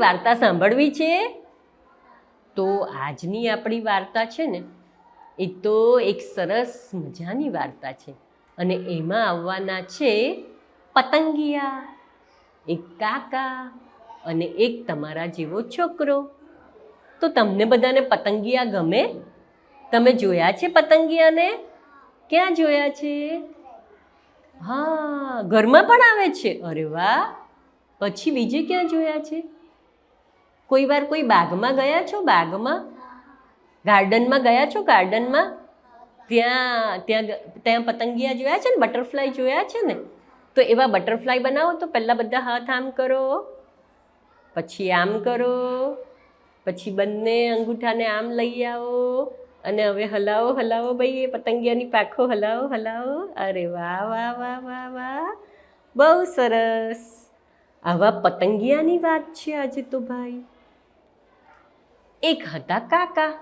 એ વાર્તા સાંભળવી છે? તો આજની આપણી વાર્તા છે ને, એ તો એક સરસ મજાની વાર્તા છે. અને એમાં આવવાના છે પતંગિયા, એક કાકા અને એક તમારા જેવો છોકરો. તો તમને બધાને પતંગિયા ગમે? તમે જોયા છે પતંગિયાને? ક્યાં જોયા છે? હા, ઘરમાં પણ આવે છે. અરે વાહ! પછી બીજે ક્યાં જોયા છે? કોઈ વાર કોઈ બાગમાં ગયા છો? બાગમાં? ગાર્ડનમાં ગયા છો? ગાર્ડનમાં? ત્યાં ત્યાં ત્યાં પતંગિયા જોયા છે ને? બટરફ્લાય જોયા છે ને? તો એવા બટરફ્લાય બનાવો તો પહેલાં બધા હાથ આમ કરો. પછી આમ કરો. પછી બંને અંગૂઠાને આમ લઈ આવો. અને હવે હલાવો હલાવો ભાઈ, એ પતંગિયાની પાખો હલાવો હલાવો. અરે વાહ વાહ વાહ વાહ વાહ. બહુ સરસ. આવા પતંગિયાની વાત છે આજે તો ભાઈ. એક હતા કાકા,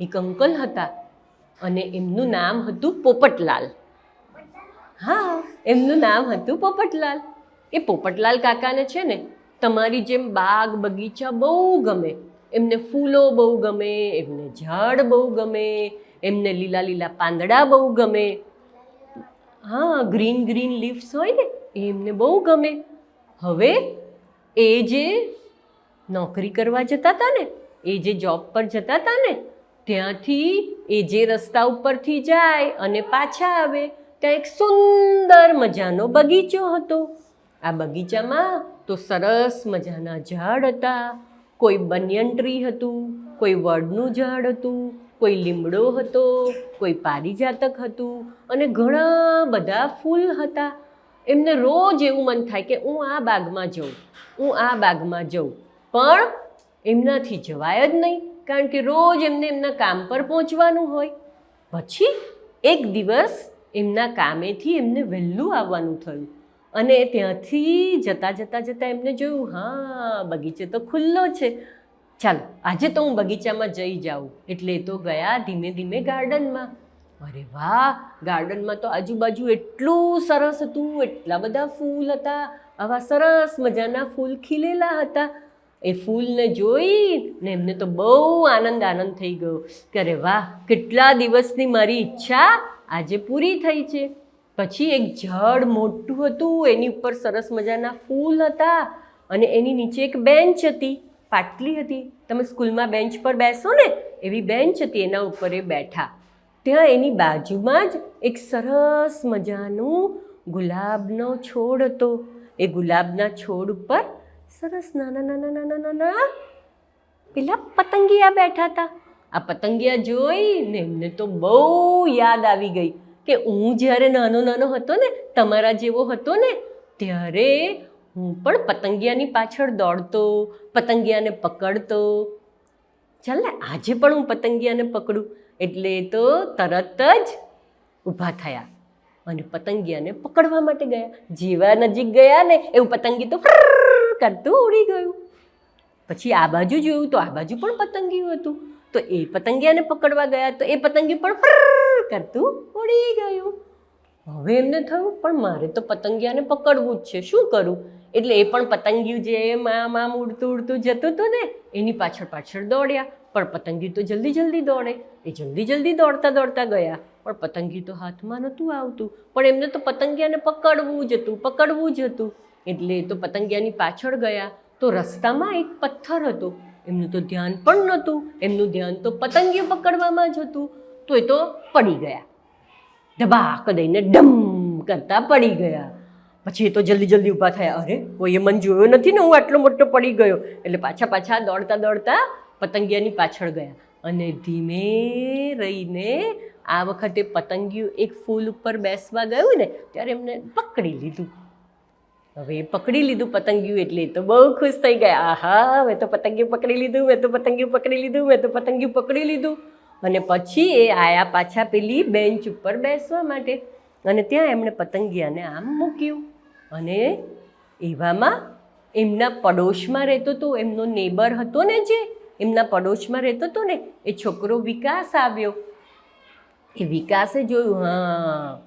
એક અંકલ હતા અને એમનું નામ હતું પોપટલાલ. હા, એમનું નામ હતું પોપટલાલ. એ પોપટલાલ કાકાને છે ને, તમારી જેમ બાગ બગીચા બહુ ગમે. એમને ફૂલો બહુ ગમે, એમને ઝાડ બહુ ગમે, એમને લીલા લીલા પાંદડા બહુ ગમે. હા, ગ્રીન ગ્રીન લીવ્સ હોય ને, એ એમને બહુ ગમે. હવે એ જે નોકરી કરવા જતા હતા ને એ જે જોબ પર જતા હતા ને, ત્યાંથી એ જે રસ્તા ઉપરથી જાય અને પાછા આવે, ત્યાં એક સુંદર મજાનો બગીચો હતો. આ બગીચામાં તો સરસ મજાના ઝાડ હતા. કોઈ બનિયન ટ્રી હતું, કોઈ વડનું ઝાડ હતું, કોઈ લીમડો હતો, કોઈ પારિજાતક હતું અને ઘણા બધા ફૂલ હતા. એમને રોજ એવું મન થાય કે હું આ બાગમાં જઉં, હું આ બાગમાં જઉં. પણ એમનાથી જવાય જ નહીં, કારણ કે રોજ એમને એમના કામ પર પહોંચવાનું હોય. પછી એક દિવસ એમના કામેથી એમને વહેલું આવવાનું થયું અને ત્યાંથી જતાં જતાં જતાં એમને જોયું, હા, બગીચો તો ખુલ્લો છે. ચાલો, આજે તો હું બગીચામાં જઈ જાઉં. એટલે તો ગયા ધીમે ધીમે ગાર્ડનમાં. અરે વાહ, ગાર્ડનમાં તો આજુબાજુ એટલું સરસ હતું, એટલા બધા ફૂલ હતા. આવા સરસ મજાના ફૂલ ખીલેલા હતા. એ ફૂલને જોઈ ને એમને તો બહુ આનંદ આનંદ થઈ ગયો કે અરે વાહ, કેટલા દિવસની મારી ઈચ્છા આજે પૂરી થઈ છે. પછી એક ઝાડ મોટું હતું, એની ઉપર સરસ મજાના ફૂલ હતા અને એની નીચે એક બેન્ચ હતી, પાટલી હતી. તમે સ્કૂલમાં બેન્ચ પર બેસો ને, એવી બેન્ચ હતી એના ઉપર એ બેઠા. ત્યાં એની બાજુમાં જ એક સરસ મજાનું ગુલાબનો છોડ હતો. એ ગુલાબના છોડ ઉપર સરસ. નાના નાના નાના નાના પેલા પતંગિયા બેઠા હતા. આ પતંગિયા જોઈને એમને તો બહુ યાદ આવી ગઈ કે હું જ્યારે નાનો નાનો હતો ને, તમારા જેવો હતો ને, ત્યારે હું પણ પતંગિયાની પાછળ દોડતો, પતંગિયાને પકડતો. ચાલ ને, આજે પણ હું પતંગિયાને પકડું. એટલે તો તરત જ ઊભા થયા અને પતંગિયાને પકડવા માટે ગયા. જેવા નજીક ગયા ને, એવું પતંગી તો કરતું ઉડી ગયું. પછી આ બાજુ જોયું તો આ બાજુ પણ પતંગિયું હતું. તો એ પતંગિયાને પકડવા ગયા તો એ પતંગિયું પણ કરતું ઉડી ગયું. હવે એમને થયું, પણ મારે તો પતંગિયાને પકડવું જ છે. શું કરું? એટલે એ પણ પતંગિયું જે આમ આમ ઉડતું ઉડતું જતું હતું ને, એની પાછળ પાછળ દોડ્યા. પણ પતંગિયું તો જલ્દી જલ્દી દોડે. એ જલ્દી જલ્દી દોડતા દોડતા ગયા. પણ પતંગી તો હાથમાં નહોતું આવતું. પણ એમને તો પતંગિયાને પકડવું જ હતું, પકડવું જ હતું. એટલે તો પતંગિયાની પાછળ ગયા તો રસ્તામાં એક પથ્થર હતો. એમનું તો ધ્યાન પણ નહોતું. એમનું ધ્યાન તો પતંગિયું પકડવામાં જ હતું. તો એ તો પડી ગયા. ધબાક દઈને ડમ કરતા પડી ગયા. પછી એ તો જલ્દી જલ્દી ઊભા થયા. અરે, કોઈએ મન જોયો નથી ને હું આટલો મોટો પડી ગયો? એટલે પાછા પાછા દોડતા દોડતા પતંગિયાની પાછળ ગયા. અને ધીમે રહીને આ વખતે પતંગિયું એક ફૂલ ઉપર બેસવા ગયું ને, ત્યારે એમને પકડી લીધું. હવે પકડી લીધું પતંગિયું એટલે તો બહુ ખુશ થઈ ગયા. આહા મેં તો પતંગિયું પકડી લીધું મેં તો પતંગિયું પકડી લીધું મેં તો પતંગિયું પકડી લીધું. અને પછી એ આયા પાછા પેલી બેન્ચ ઉપર બેસવા માટે. અને ત્યાં એમણે પતંગિયાને આમ મૂક્યું. અને એવામાં એમના પડોશમાં રહેતો હતો એમનો નેબર હતો ને જે, એમના પડોશમાં રહેતો હતો ને, એ છોકરો વિકાસ આવ્યો. એ વિકાસે જોયું, હા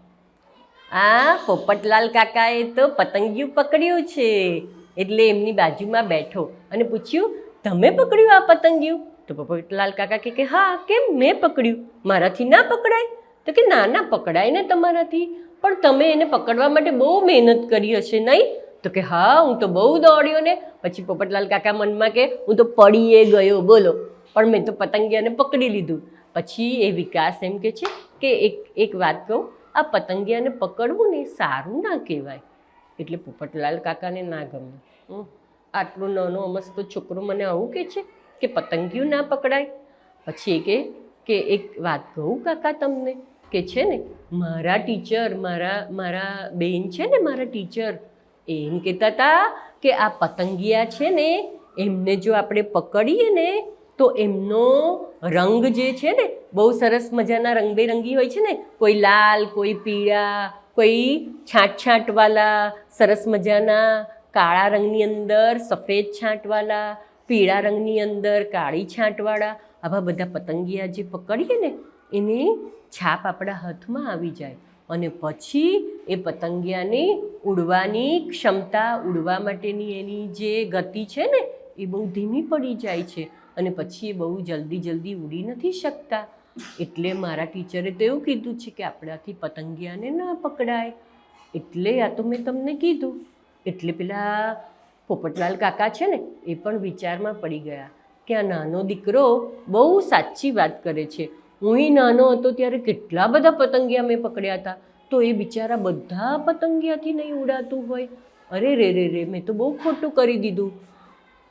આ પોપટલાલ કાકાએ તો પતંગિયું પકડ્યું છે. એટલે એમની બાજુમાં બેઠો અને પૂછ્યું, તમે પકડ્યું આ પતંગિયું? તો પોપટલાલ કાકા કહે કે, હા, કેમ? મેં પકડ્યું. મારાથી ના પકડાય? તો કે, ના ના પકડાય ને તમારાથી. પણ તમે એને પકડવા માટે બહુ મહેનત કરી હશે નહીં? તો કે, હા, હું તો બહુ દોડ્યો ને. પછી પોપટલાલ કાકા મનમાં કે, હું તો પડીએ ગયો, બોલો. પણ મેં તો પતંગિયાને પકડી લીધું. પછી એ વિકાસ એમ કે છે કે એક એક વાત કહું. આ પતંગિયાને પકડવું ને સારું ના કહેવાય. એટલે પોપટલાલ કાકાને ના ગમ્યું આટલો નાનો અમસ્તો છોકરો મને આવું કહે છે કે પતંગિયું ના પકડાય. પછી એ કે એક વાત કહું કાકા તમને, કે છે ને, મારા ટીચર, મારા મારા બેન છે ને મારા ટીચર, એમ કહેતા હતા કે આ પતંગિયા છે ને, એમને જો આપણે પકડીએ ને તો એમનો રંગ જે છે ને, બહુ સરસ મજાના રંગબેરંગી હોય છે ને, કોઈ લાલ, કોઈ પીળા, કોઈ છાંટ છાંટવાલા સરસ મજાના કાળા રંગની અંદર સફેદ છાંટવાલા, પીળા રંગની અંદર કાળી છાંટવાળા, આવા બધા પતંગિયા જે પકડીએ ને, એની છાપ આપણા હાથમાં આવી જાય. અને પછી એ પતંગિયાની ઉડવાની ક્ષમતા, ઉડવા માટેની એની જે ગતિ છે ને, એ બહુ ધીમી પડી જાય છે. અને પછી એ બહુ જલ્દી જલ્દી ઉડી નથી શકતા. એટલે મારા ટીચરે તો એવું કીધું છે કે આપણાથી પતંગિયાને ના પકડાય. એટલે આ તો મેં તમને કીધું. એટલે પેલા પોપટલાલ કાકા છે ને, એ પણ વિચારમાં પડી ગયા કે આ નાનો દીકરો બહુ સાચી વાત કરે છે. હું નાનો હતો ત્યારે કેટલા બધા પતંગિયા મેં પકડ્યા હતા. તો એ બિચારા બધા પતંગિયાથી નહીં ઉડાતું હોય. અરે રે રે રે, મેં તો બહુ ખોટું કરી દીધું.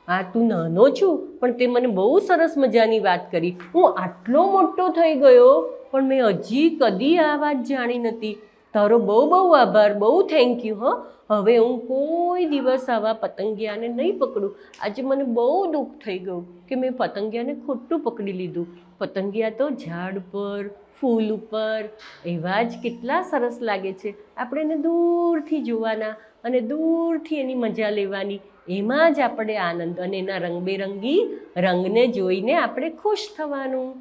આ તું નાનો છું, પણ તે મને બહુ સરસ મજાની વાત કરી. હું આટલો મોટો થઈ ગયો, પણ મેં હજી કદી આ વાત જાણી નથી. તારો બહુ બહુ આભાર, બહુ થેન્ક યુ હં. હવે હું કોઈ દિવસ આવા પતંગિયાને નહીં પકડું. આજે મને બહુ દુઃખ થઈ ગયું કે મેં પતંગિયાને ખોટું પકડી લીધું. પતંગિયા તો ઝાડ પર, ફૂલ ઉપર, એવા જ કેટલા સરસ લાગે છે. આપણે એને દૂરથી જોવાના અને દૂરથી એની મજા લેવાની. એમાં જ આપણે આનંદ અને એના રંગબેરંગી રંગને જોઈને આપણે ખુશ થવાનું.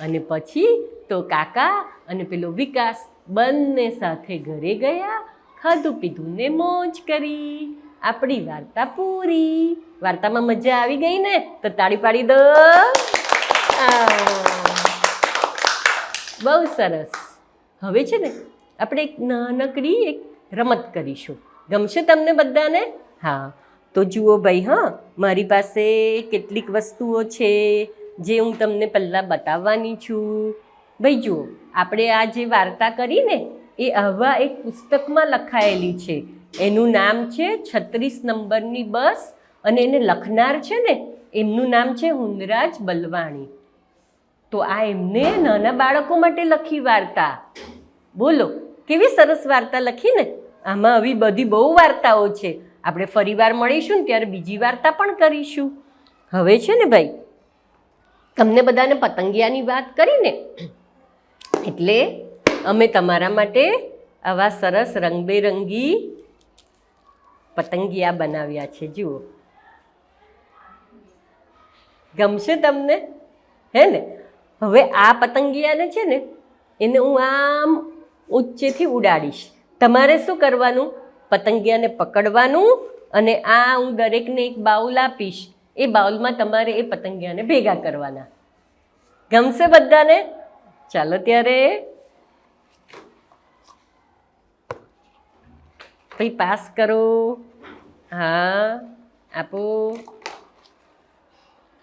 અને પછી તો કાકા અને પેલો વિકાસ બંને સાથે ઘરે ગયા, ખાધું પીધું ને મોજ કરી. આપણી વાર્તા પૂરી. વાર્તામાં મજા આવી ગઈ ને? તો તાળી પાડી દો. બહુ સરસ. હવે છે ને, આપણે એક નાનકડી એક રમત કરીશું. ગમશે તમને બધાને? હા. તો જુઓ ભાઈ, હા, મારી પાસે કેટલીક વસ્તુઓ છે જે હું તમને પહેલાં બતાવવાની છું. ભાઈ, જુઓ, આપણે આ જે વાર્તા કરીને એ આવા એક પુસ્તકમાં લખાયેલી છે. એનું નામ છે છત્રીસ નંબરની બસ અને એને લખનાર છે ને, એમનું નામ છે હુંદરાજ બલવાણી. તો આ એમને નાના બાળકો માટે લખી વાર્તા. બોલો, કેવી સરસ વાર્તા લખી ને? આમાં આવી બધી બહુ વાર્તાઓ છે. આપણે ફરીવાર મળીશું ને ત્યારે બીજી વાર્તા પણ કરીશું. હવે છે ને ભાઈ, તમને બધાને પતંગિયાની વાત કરીને. એટલે અમે તમારા માટે આવા સરસ રંગબેરંગી પતંગિયા બનાવ્યા છે, જુઓ. ગમશે તમને? હે ને? હવે આ પતંગિયાને છે ને, એને હું આમ ઊંચેથી ઉડાડીશ. તમારે શું કરવાનું? પતંગિયાને પકડવાનું અને આ હું દરેકને એક બાઉલ આપીશ. એ બાઉલમાં તમારે એ પતંગિયાને ભેગા કરવાના. ગમશે બધાને? ચાલો ત્યારે. ભાઈ, પાસ કરો. હા, આપો.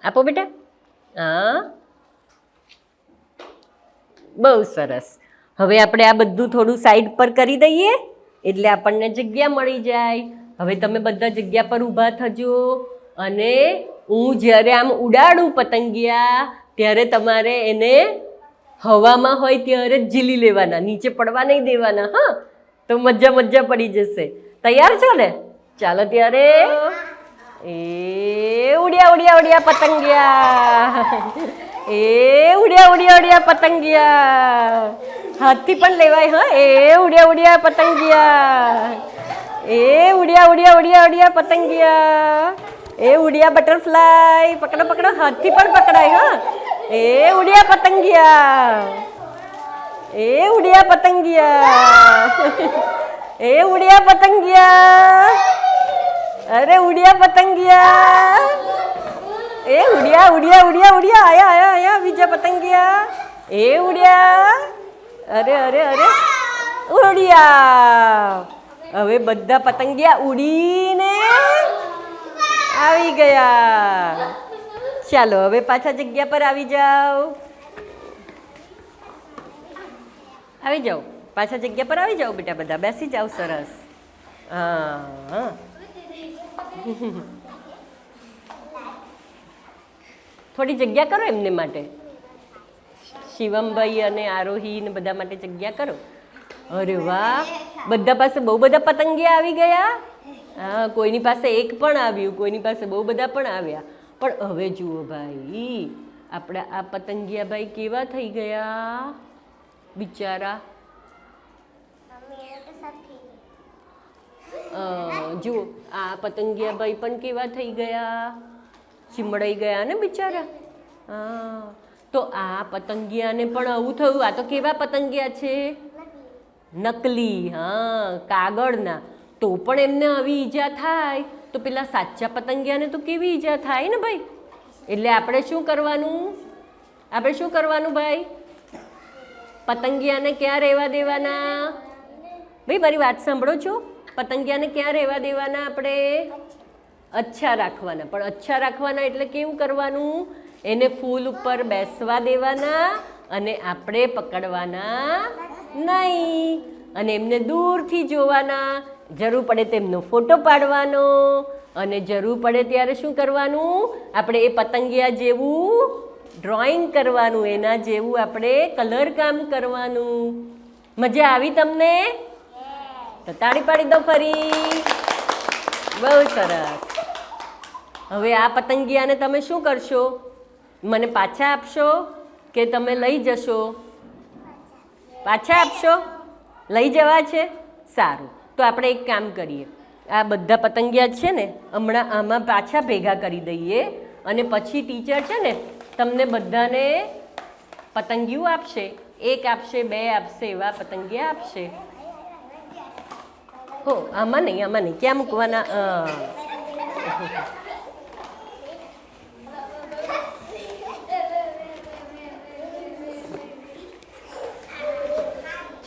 આપો બેટા. હા. બહુ સરસ. હવે આપણે આ બધું થોડું સાઈડ પર કરી દઈએ. એટલે આપણને જગ્યા મળી જાય. હવે તમે બધા જગ્યા પર ઊભા થજો. અને હું જ્યારે આમ ઉડાડું પતંગિયા, ત્યારે તમારે એને હવામાં હોય ત્યારે જ ઝીલી લેવાના, નીચે પડવા નહીં દેવાના, હા? તો મજા મજા પડી જશે. તૈયાર છો ને? ચાલો ત્યારે. એ ઉડ્યા ઉડ્યા ઉડ્યા પતંગિયા. એ ઉડ્યા ઉડ્યા ઉડ્યા પતંગિયા. હાથથી પણ લેવાય, હા, એ ઉડ્યા ઉડ્યા પતંગિયા. એ ઉડ્યા ઉડ્યા ઉડ્યા ઉડ્યા પતંગિયા. એ ઉડ્યા બટરફ્લાય. પકડો પકડો, હાથથી પણ પકડાય, હા. એ ઉડ્યા પતંગિયા. એ ઉડ્યા પતંગિયા. એ ઉડ્યા પતંગિયા. અરે ઉડ્યા પતંગિયા. એ ઉડ્યા ઉડ્યા ઉડ્યા ઉડ્યા, આયા આયા આયા, બીજા પતંગિયા. એ ઉડ્યા. અરે અરે અરે. ઉડ્યા. હવે બધા પતંગિયા ઉડીને આવી ગયા. ચાલો, હવે પાછા જગ્યા પર આવી જાઓ. આવી જાઓ. પાછા જગ્યા પર આવી જાઓ બેટા બધા. બેસી જાઓ સરસ. હા હા. થોડી જગ્યા કરો એમને માટે. શિવમભાઈ અને આરોહી ને બધા માટે જગ્યા કરો. અરે વાહ! બધા પાસે બહુ બધા પતંગિયા આવી ગયા? હા, કોઈની પાસે એક પણ આવ્યું, કોઈની પાસે બહુ બધા પણ આવ્યા. પણ હવે જુઓ ભાઈ, આપણા આ પતંગિયા ભાઈ કેવા થઈ ગયા? બિચારા. જુઓ, આ પતંગિયા ભાઈ પણ કેવા થઈ ગયા? ચીમડાઈ ગયા ને બિચારા? હા. તો આ પતંગિયાને પણ આવું થયું. આ તો કેવા પતંગિયા છે? નકલી, હા, કાગળના. તો પણ એમને આવી ઈજા થાય. તો પેલા સાચા પતંગિયાને તો કેવી ઈજા થાય ને ભાઈ? એટલે આપણે શું કરવાનું? આપણે શું કરવાનું ભાઈ? પતંગિયાને ક્યાં રહેવા દેવાના? ભાઈ, મારી વાત સાંભળો છો? પતંગિયાને ક્યાં રહેવા દેવાના આપણે? અચ્છા રાખવાના. પણ અચ્છા રાખવાના એટલે કેવું કરવાનું? એને ફૂલ ઉપર બેસવા દેવાના અને આપણે પકડવાના નહીં. અને એમને દૂરથી જોવાના. જરૂર પડે તેમનો ફોટો પાડવાનો. અને જરૂર પડે ત્યારે શું કરવાનું? આપણે એ પતંગિયા જેવું ડ્રોઈંગ કરવાનું, એના જેવું આપણે કલર કામ કરવાનું. મજા આવી તમને? તો તાળી પાડી દો ફરી. બહુ સરસ. હવે આ પતંગિયાને તમે શું કરશો? મને પાછા આપશો કે તમે લઈ જશો? પાછા આપશો? લઈ જવા છે? સારું. તો આપણે એક કામ કરીએ. આ બધા પતંગિયા છે ને, હમણાં આમાં પાછા ભેગા કરી દઈએ અને પછી ટીચર છે ને, તમને બધાને પતંગિયું આપશે. એક આપશે, બે આપશે, એવા પતંગિયા આપશે. હો, આમાં નહીં આમાં નહીં. ક્યાં મૂકવાના?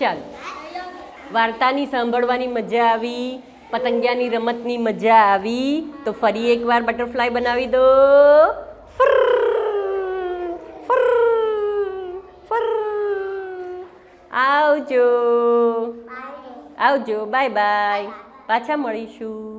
ચાલો. વાર્તાની સાંભળવાની મજા આવી પતંગિયાની રમતની મજા આવી તો ફરી એકવાર બટરફ્લાય બનાવી દો. આવજો. આવજો બાય બાય. પાછા મળીશું.